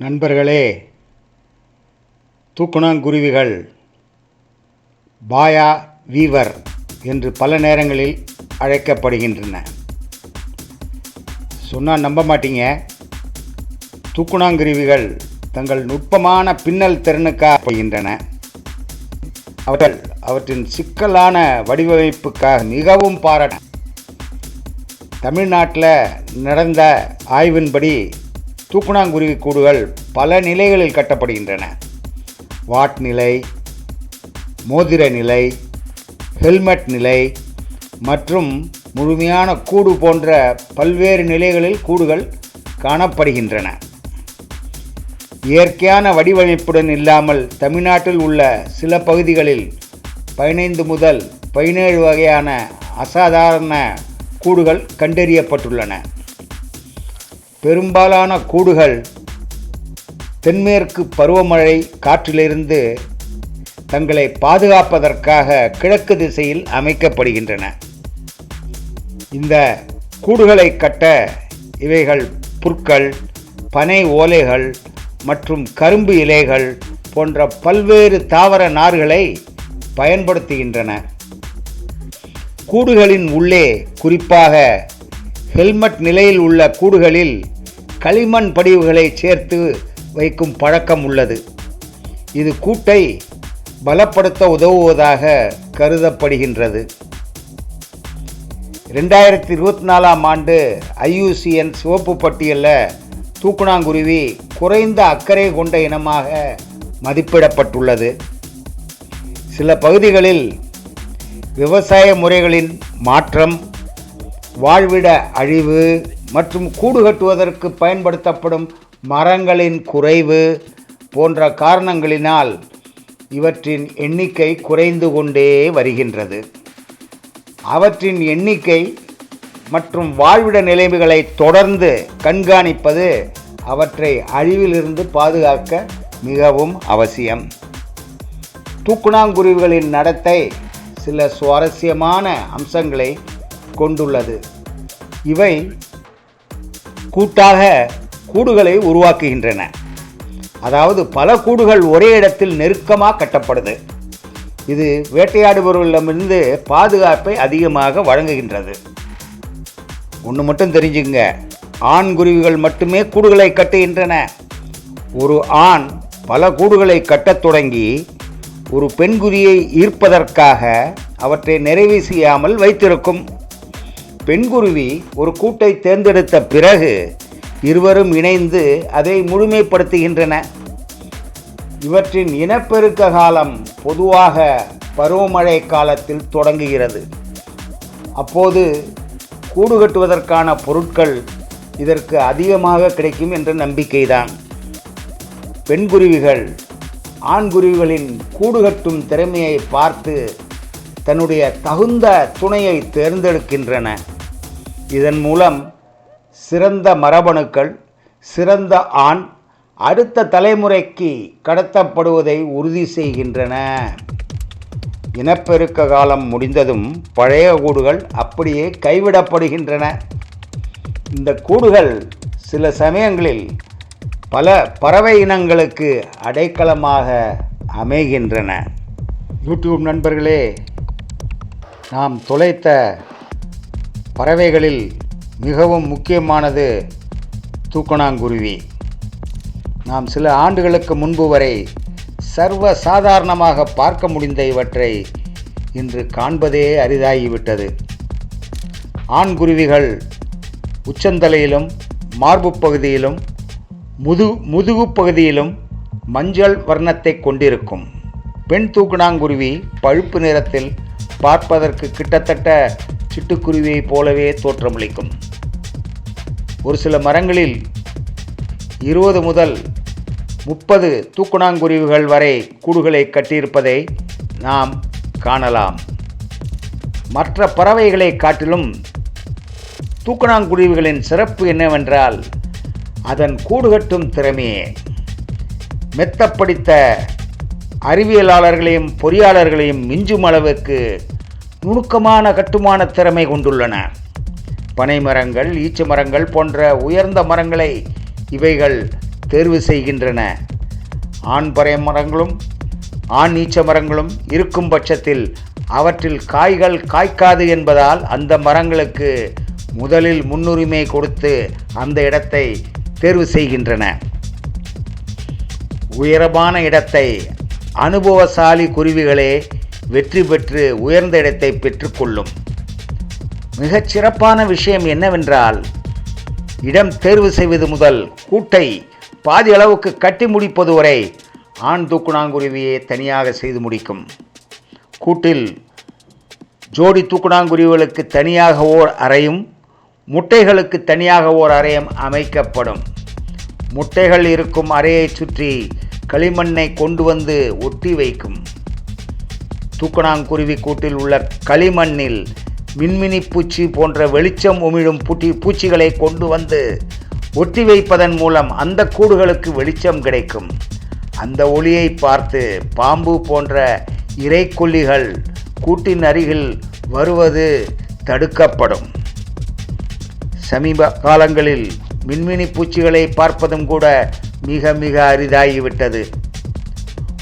நண்பர்களே தூக்குணாங்குருவிகள் பாயா வீவர் என்று பல நேரங்களில் அழைக்கப்படுகின்றன. சொன்னால் நம்ப மாட்டீங்க. தூக்குணாங்குருவிகள் தங்கள் நுட்பமான பின்னல் திறனுக்காக படுகின்றன அவர்கள் அவற்றின் சிக்கலான வடிவமைப்புக்காக மிகவும் பாராட்ட தமிழ்நாட்டில் நடந்த ஆய்வின்படி தூக்குணாங்குருவி கூடுகள் பல நிலைகளில் கட்டப்படுகின்றன. வாட் நிலை மோதிர நிலை ஹெல்மெட் நிலை மற்றும் முழுமையான கூடு போன்ற பல்வேறு நிலைகளில் கூடுகள் காணப்படுகின்றன. இயற்கையான வடிவமைப்புடன் இல்லாமல் தமிழ்நாட்டில் உள்ள சில பகுதிகளில் பதினைந்து முதல் பதினேழு வகையான அசாதாரண கூடுகள் கண்டறியப்பட்டுள்ளன. பெரும்பாலான கூடுகள் தென்மேற்கு பருவமழை காற்றிலிருந்து தங்களை பாதுகாப்பதற்காக கிழக்கு திசையில் அமைக்கப்படுகின்றன. இந்த கூடுகளை கட்ட இவைகள் புற்கள் பனை ஓலைகள் மற்றும் கரும்பு இலைகள் போன்ற பல்வேறு தாவர நார்களை பயன்படுத்துகின்றன. கூடுகளின் உள்ளே குறிப்பாக ஹெல்மெட் நிலையில் உள்ள கூடுகளில் களிமண் படிவுகளை சேர்த்து வைக்கும் பழக்கம் உள்ளது. இது கூட்டை பலப்படுத்த உதவுவதாக கருதப்படுகின்றது. ரெண்டாயிரத்தி இருபத்தி நாலாம் ஆண்டு ஐயூசிஎன் சிவப்பு பட்டியலில் தூக்குணாங்குருவி குறைந்த அக்கறை கொண்ட இனமாக மதிப்பிடப்பட்டுள்ளது. சில பகுதிகளில் விவசாய முறைகளின் மாற்றம் வாழ்விட அழிவு மற்றும் கூடு கட்டுவதற்கு பயன்படுத்தப்படும் மரங்களின் குறைவு போன்ற காரணங்களினால் இவற்றின் எண்ணிக்கை குறைந்து கொண்டே வருகின்றது. அவற்றின் எண்ணிக்கை மற்றும் வாழ்விட நிலைமைகளை தொடர்ந்து கண்காணிப்பது அவற்றை அழிவிலிருந்து பாதுகாக்க மிகவும் அவசியம். தூக்குணாங்குருவிகளின் நடத்தை சில சுவாரஸ்யமான அம்சங்களை கொண்டுள்ளது. இவை கூட்டாக கூடுகளை உருவாக்குகின்றன. அதாவது பல கூடுகள் ஒரே இடத்தில் நெருக்கமாக கட்டப்படுது. இது வேட்டையாடுபவர்களிடமிருந்து பாதுகாப்பை அதிகமாக வழங்குகின்றது. ஒன்று மட்டும் தெரிஞ்சுங்க ஆண் குருவிகள் மட்டுமே கூடுகளை கட்டுகின்றன. ஒரு ஆண் பல கூடுகளை கட்டத் தொடங்கி ஒரு பெண் ஈர்ப்பதற்காக அவற்றை நிறைவு செய்யாமல் வைத்திருக்கும். பெண்குருவி ஒரு கூட்டை தேர்ந்தெடுத்த பிறகு இருவரும் இணைந்து அதை முழுமைப்படுத்துகின்றன. இவற்றின் இனப்பெருக்க காலம் பொதுவாக பருவமழை காலத்தில் தொடங்குகிறது. அப்போது கூடு கட்டுவதற்கான பொருட்கள் இதற்கு அதிகமாக கிடைக்கும் என்ற நம்பிக்கைதான். பெண்குருவிகள் ஆண்குருவிகளின் கூடு கட்டும் திறமையை பார்த்து தன்னுடைய தகுந்த துணையை தேர்ந்தெடுக்கின்றன. இதன் மூலம் சிறந்த மரபணுக்கள் சிறந்த ஆண் அடுத்த தலைமுறைக்கு கடத்தப்படுவதை உறுதி செய்கின்றன. இனப்பெருக்க காலம் முடிந்ததும் பழைய கூடுகள் அப்படியே கைவிடப்படுகின்றன. இந்த கூடுகள் சில சமயங்களில் பல பறவை இனங்களுக்கு அடைக்கலமாக அமைகின்றன. யூடியூப் நண்பர்களே நாம் தொலைத்த பறவைகளில் மிகவும் முக்கியமானது தூக்கணாங்குருவி. நாம் சில ஆண்டுகளுக்கு முன்பு வரை சர்வ சாதாரணமாக பார்க்க முடிந்த இவற்றை இன்று காண்பதே அரிதாகிவிட்டது. ஆண்குருவிகள் உச்சந்தலையிலும் மார்பு பகுதியிலும் முது முதுகு பகுதியிலும் மஞ்சள் வர்ணத்தை கொண்டிருக்கும். பெண் தூக்குணாங்குருவி பழுப்பு நிறத்தில் பார்ப்பதற்கு கிட்டத்தட்ட சிட்டுக்குருவியைப் போலவே தோற்றமளிக்கும். ஒரு சில மரங்களில் இருபது முதல் முப்பது தூக்குணாங்குருவிகள் வரை கூடுகளை கட்டியிருப்பதை நாம் காணலாம். மற்ற பறவைகளை காட்டிலும் தூக்குணாங்குருவிகளின் சிறப்பு என்னவென்றால் அதன் கூடு கட்டும் திறமையே. மெத்தப்படித்த அறிவியலாளர்களையும் பொறியாளர்களையும் மிஞ்சும் அளவுக்கு நுணுக்கமான கட்டுமான திறமை கொண்டுள்ளன. பனை மரங்கள் ஈச்ச மரங்கள் போன்ற உயர்ந்த மரங்களை இவைகள் தேர்வு செய்கின்றன. ஆண் பறை மரங்களும் ஆண் நீச்ச மரங்களும் இருக்கும் பட்சத்தில் அவற்றில் காய்கள் காய்க்காது என்பதால் அந்த மரங்களுக்கு முதலில் முன்னுரிமை கொடுத்து அந்த இடத்தை தேர்வு செய்கின்றன. உயரமான இடத்தை அனுபவசாலி குருவிகளே வெற்றி பெற்று உயர்ந்த இடத்தை பெற்றுக்கொள்ளும். மிகச் சிறப்பான விஷயம் என்னவென்றால் இடம் தேர்வு செய்வது முதல் கூட்டை பாதி அளவுக்கு கட்டி முடிப்பது வரை ஆண் தூக்குணாங்குருவியே தனியாக செய்து முடிக்கும். கூட்டில் ஜோடி தூக்குனாங்குருவிகளுக்கு தனியாக ஓர் அறையும் முட்டைகளுக்கு தனியாக ஓர் அறையும் அமைக்கப்படும். முட்டைகள் இருக்கும் அறையை சுற்றி களிமண்ணை கொண்டு வந்து ஒட்டி வைக்கும். தூக்கணாங்குருவி கூட்டில் உள்ள களிமண்ணில் மின்மினி பூச்சி போன்ற வெளிச்சம் உமிழும் பூட்டி பூச்சிகளை கொண்டு வந்து ஒட்டி வைப்பதன் மூலம் அந்த கூடுகளுக்கு வெளிச்சம் கிடைக்கும். அந்த ஒளியை பார்த்து பாம்பு போன்ற இறைக்கொல்லிகள் கூட்டின் அருகில் வருவது தடுக்கப்படும். சமீப காலங்களில் மின்மினி பூச்சிகளை பார்ப்பதும் கூட மிக மிக அரிதாகிவிட்டது.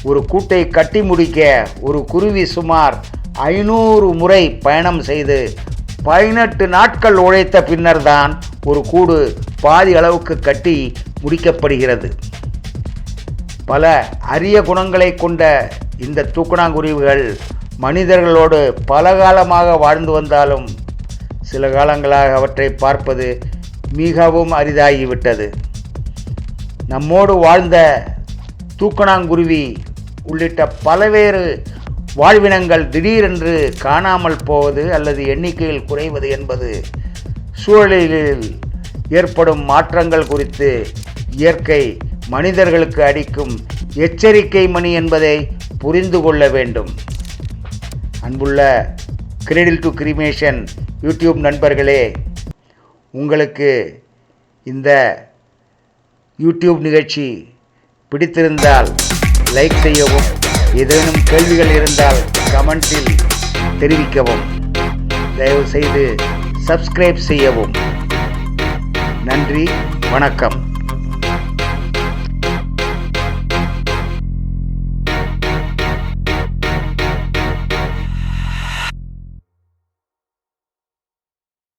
ஒரு கூட்டை கட்டி முடிக்க ஒரு குருவி சுமார் ஐநூறு முறை பயணம் செய்து பதினெட்டு நாட்கள் உழைத்த பின்னர்தான் ஒரு கூடு பாதி அளவுக்கு கட்டி முடிக்கப்படுகிறது. பல அரிய குணங்களை கொண்ட இந்த தூக்கணாங்குருவிகள் மனிதர்களோடு பல காலமாக வாழ்ந்து வந்தாலும் சில காலங்களாக அவற்றை பார்ப்பது மிகவும் அரிதாகிவிட்டது. நம்மோடு வாழ்ந்த தூக்கணாங்குருவி உள்ளிட்ட பல்வேறு வாழ்வினங்கள் திடீரென்று காணாமல் போவது அல்லது எண்ணிக்கையில் குறைவது என்பது சூழலில் ஏற்படும் மாற்றங்கள் குறித்து இயற்கை மனிதர்களுக்கு அடிக்கும் எச்சரிக்கை மணி என்பதை புரிந்து கொள்ள வேண்டும். அன்புள்ள கிரெடில் டு கிரிமேஷன் யூடியூப் நண்பர்களே உங்களுக்கு இந்த யூடியூப் நிகழ்ச்சி பிடித்திருந்தால் லைக் செய்யவும் ஏதேனும் கேள்விகள் இருந்தால் கமெண்டில் தெரிவிக்கவும். தயவுசெய்து சப்ஸ்கிரைப் செய்யவும். நன்றி வணக்கம்.